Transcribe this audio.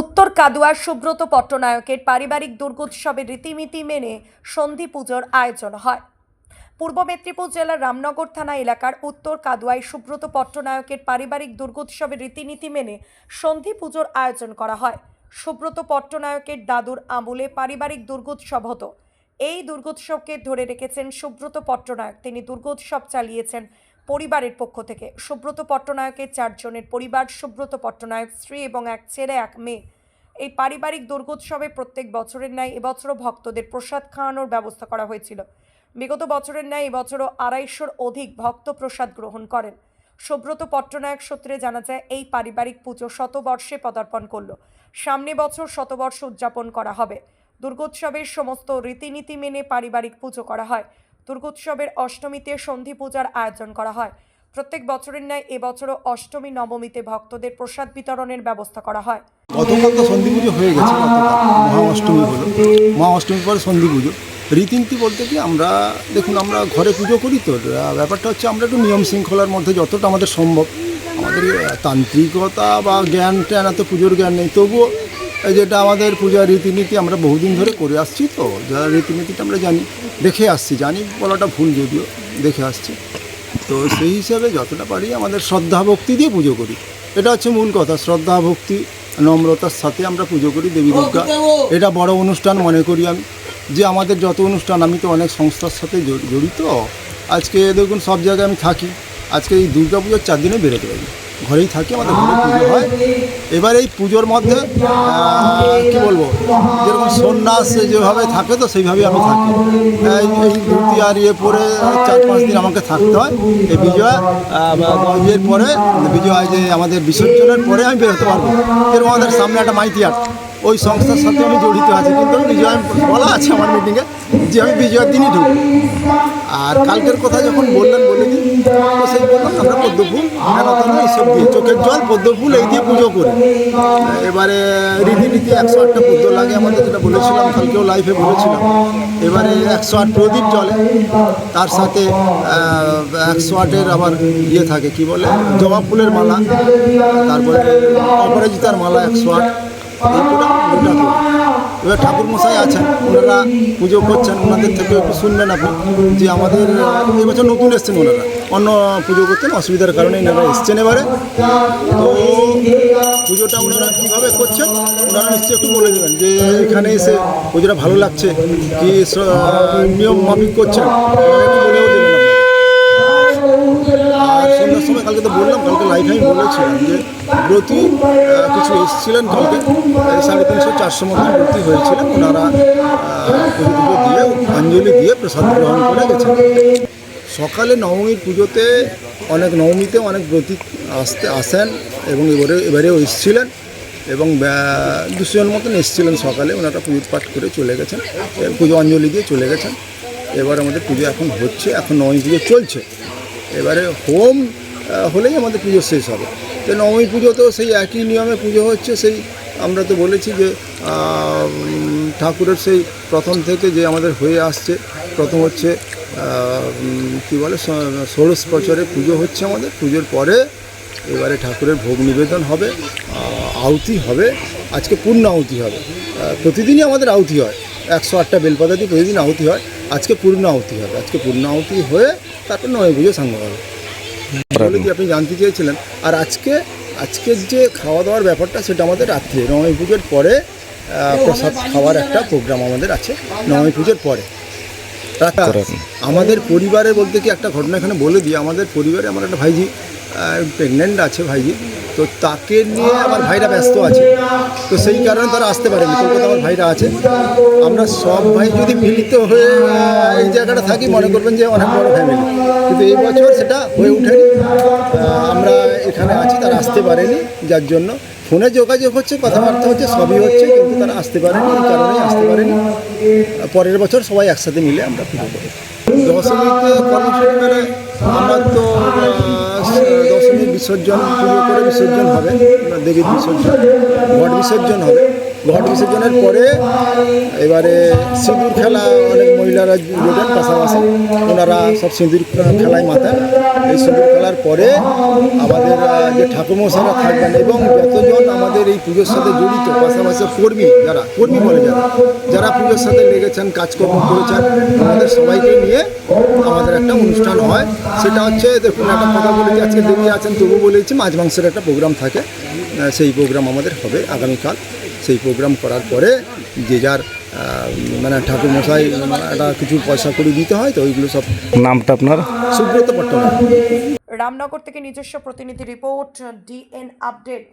উত্তর কাদুয়ার সুব্রত পট্টনায়কের পারিবারিক দুর্গোৎসবের রীতিনীতি মেনে সন্ধি পুজোর আয়োজন হয়। পূর্ব মেদিনীপুর জেলার রামনগর থানা এলাকার উত্তর কাদুয়ায় সুব্রত পট্টনায়কের পারিবারিক দুর্গোৎসবের রীতিনীতি মেনে সন্ধি পুজোর আয়োজন করা হয়। সুব্রত পট্টনায়কের দাদুর আমলে পারিবারিক দুর্গোৎসব হতো। এই দুর্গোৎসবকে ধরে রেখেছেন সুব্রত পট্টনায়ক। তিনি দুর্গোৎসব চালিয়েছেন পরিবারের পক্ষ থেকে। সুব্রত পট্টনায়কের চারজনের পরিবার, সুব্রত পট্টনায়ক স্ত্রী এবং এক ছেলে, এক মেয়ে। এই পারিবারিক দুর্গোৎসবে প্রত্যেক বছরের ন্যায় এবছরও ভক্তদের প্রসাদ খাওয়ানোর ব্যবস্থা করা হয়েছিল। বিগত বছরের ন্যায় এবছরও আড়াইশোর অধিক ভক্ত প্রসাদ গ্রহণ করেন। সুব্রত পট্টনায়ক সূত্রে জানা যায়, এই পারিবারিক পুজো শতবর্ষে পদার্পণ করল। সামনে বছর শতবর্ষ উদযাপন করা হবে। দুর্গোৎসবের সমস্ত রীতিনীতি মেনে পারিবারিক পুজো করা হয়। দুর্গোৎসবের অষ্টমীতে সন্ধি পূজার আয়োজন করা হয়। প্রত্যেক বছরের ন্যায় এবছরও অষ্টমী, নবমীতে ভক্তদের প্রসাদ বিতরণের ব্যবস্থা করা হয়। গতকাল তো সন্ধি পুজো হয়ে গেছে মহা অষ্টমী হলো। মহা অষ্টমীর পরে সন্ধি পুজো। রীতিনীতি বলতে কি, আমরা, দেখুন, আমরা ঘরে পুজো করি তো। ব্যাপারটা হচ্ছে আমরা একটু নিয়ম শৃঙ্খলার মধ্যে যতটা আমাদের সম্ভব, আমাদের তান্ত্রিকতা বা জ্ঞান ট্যান এত পুজোর জ্ঞান নেই। তবুও যেটা আমাদের পূজার রীতিনীতি, আমরা বহুদিন ধরে করে আসছি তো যারা রীতিনীতিটা আমরা জানি, দেখে আসছি, জানি বলাটা ভুল যদিও, দেখে আসছি। তো সেই হিসাবে যতটা পারি আমাদের শ্রদ্ধা ভক্তি দিয়ে পুজো করি। এটা হচ্ছে মূল কথা, শ্রদ্ধা ভক্তি, নম্রতার সাথে আমরা পুজো করি দেবী দুর্গা। এটা বড় অনুষ্ঠান মনে করি আমি। যে আমাদের যত অনুষ্ঠান, আমি তো অনেক সংস্থার সাথে জড়িত। আজকে দেখুন সব জায়গায় আমি থাকি। আজকে এই দুর্গা পুজোর চার দিনে বেরোতে পারি। ঘরেই থাকি, আমাদের ঘরে পুজো হয়। এবার এই পুজোর মধ্যে কী বলব, যেরকম সন্ন্যাস যেভাবে থাকে তো সেইভাবেই আমি থাকি। এই ধুতি আর ইয়ে পরে চার পাঁচ দিন আমাকে থাকতে হয়। এই বিজয়া ইয়ের পরে, বিজয় যে আমাদের বিসর্জনের পরে আমি বেরোতে পারব। এরকম আমাদের সামনে একটা মাইতি আট ওই সংস্থার সাথে আমি জড়িত আছি। কিন্তু আমি বিজয়া বলা আছে আমার মিটিংয়ে যে আমি বিজয়ার দিনই ঢুকবো। আর কালকের কথা যখন বললেন বলে দিন, তো সেই বললাম আমরা পদ্মফুল মেলাতন এইসব দিয়ে, চোখের জল পদ্মফুল এই দিয়ে পুজো করি। এবারে রীতিনীতি একশো আটটা পদ্ম লাগে আমাদের, যেটা বলেছিলাম, কালকেও লাইফে বলেছিলাম। এবারে একশো আট প্রদীপ জলে তার সাথে একশো আটের আবার ইয়ে থাকে, কি বলে? জবা ফুলের মালা, তারপরে অপরাজিতার মালা একশো আট। এবার ঠাকুর মশাই আছেন, ওনারা পুজো করছেন, ওনাদের থেকে একটু শুনবেন আপনি যে আমাদের এবছর নতুন এসছেন ওনারা, অন্য পুজো করতেন অসুবিধার কারণে এনারা এসছেন এবারে। তো পুজোটা ওনারা কীভাবে করছেন, ওনারা নিশ্চয়ই একটু বলে দেবেন যে এখানে এসে পুজোটা ভালো লাগছে, কি নিয়ম মাফিক করছেন বলেও দেবেন আপনাকে। আর সন্ধ্যার সময় কালকে তো বললাম, কালকে লাইফে আমি বলেছিলাম যে ব্রতী কিছু এসেছিলেন কালকে সাড়ে তিনশো চারশো মতন ব্রতী হয়েছিলেন। ওনারা পুজো দিয়ে অঞ্জলি দিয়ে প্রসাদ গ্রহণ করে গেছেন। সকালে নবমীর পুজোতে অনেক, নবমীতে অনেক ব্রতী আসতে, আসেন এবং এবারে, এবারেও এসেছিলেন এবং দুশো জন মতন এসেছিলেন সকালে। ওনারা পুজো পাঠ করে চলে গেছেন পুজো অঞ্জলি দিয়ে চলে গেছেন। এবার আমাদের পুজো এখন হচ্ছে, এখন নবমী পুজো চলছে। এবারে হোম হলেই আমাদের পুজো শেষ হবে। তো নবমী পুজোতেও সেই একই নিয়মে পুজো হচ্ছে সেই আমরা তো বলেছি যে ঠাকুরের সেই প্রথম থেকে যে আমাদের হয়ে আসছে প্রথম হচ্ছে কী বলে ষোড়শ বছরে পুজো হচ্ছে আমাদের। পুজোর পরে এবারে ঠাকুরের ভোগ নিবেদন হবে আহ, আহুতি হবে। আজকে পূর্ণ আহুতি হবে। প্রতিদিনই আমাদের আহুতি হয়। একশো আটটা বেলপাতা দিয়ে প্রতিদিন আহুতি হয়। আজকে পূর্ণ আহুতি হবে। আজকে পূর্ণ আহুতি হয়ে তারপর নয় পুজো সাঙ্গ হবে। কি আপনি জানতে চেয়েছিলেন? আর আজকে আজকের যে খাওয়া দাওয়ার ব্যাপারটা সেটা আমাদের রাত্রে নবমী পুজোর পরে আহ, প্রসাদ খাওয়ার একটা প্রোগ্রাম আমাদের আছে নবমী পুজোর পরে। আমাদের পরিবারে বলতে কি একটা ঘটনা এখানে বলে দিই? আমাদের পরিবারে আমার একটা ভাইজি প্রেগনেন্ট আছে ভাইজি তো তাকে নিয়ে আমার ভাইরা ব্যস্ত আছে। তো সেই কারণে তারা আসতে পারেনি। কলকাতা আমার ভাইরা আছে। আমরা সব ভাই যদি মিলিত হয়ে এই জায়গাটা থাকি, মনে করবেন যে অনেক বড় ফ্যামিলি কিন্তু এই বছর সেটা হয়ে ওঠেনি। আমরা এখানে আছি, তারা আসতে পারেনি, যার জন্য। ফোনে যোগাযোগ হচ্ছে, কথাবার্তা হচ্ছে, সবই হচ্ছে, কিন্তু তারা আসতে পারেনি, এই কারণেই আসতে পারেনি। পরের বছর সবাই একসাথে মিলে আমরা পুজো করি দশমীতে বিসর্জন পুজো করে বিসর্জন হবে দেবীর বিসর্জন? ঘট বিসর্জন হবে। ঘট বিসর্জনের পরে এবারে সিঁদুর খেলা, অনেক মহিলারা জোটেন পাশাপাশি ওনারা সব সিঁদুর খেলায় মাতেন। এই সিঁদুর খেলার পরে আমাদের যে ঠাকুরমশাইরা থাকবেন এবং যতজন আমাদের এই পুজোর সাথে জড়িত, পাশাপাশি কর্মী যারা, কর্মী বলে যারা যারা পুজোর সাথে লেগেছেন, কাজকর্ম করেছেন, আমাদের সবাইকে নিয়ে আমাদের একটা অনুষ্ঠান হয়। সেটা হচ্ছে, দেখুন, একটা কথা বলেছি, আজকে দেবী আছেন, তবু বলেছি মাছ মাংসের একটা প্রোগ্রাম থাকে। সেই প্রোগ্রাম আমাদের হবে আগামীকাল। সেই প্রোগ্রাম করার পরে যে যার আহ, মানে ঠাকুর মশাই একটা কিছু পয়সা করে দিতে হয় তো ওইগুলো সব নামটা আপনার? সুব্রত পট্টনায়ক রামনগর থেকে নিজস্ব প্রতিনিধি রিপোর্ট ডিএন আপডেট।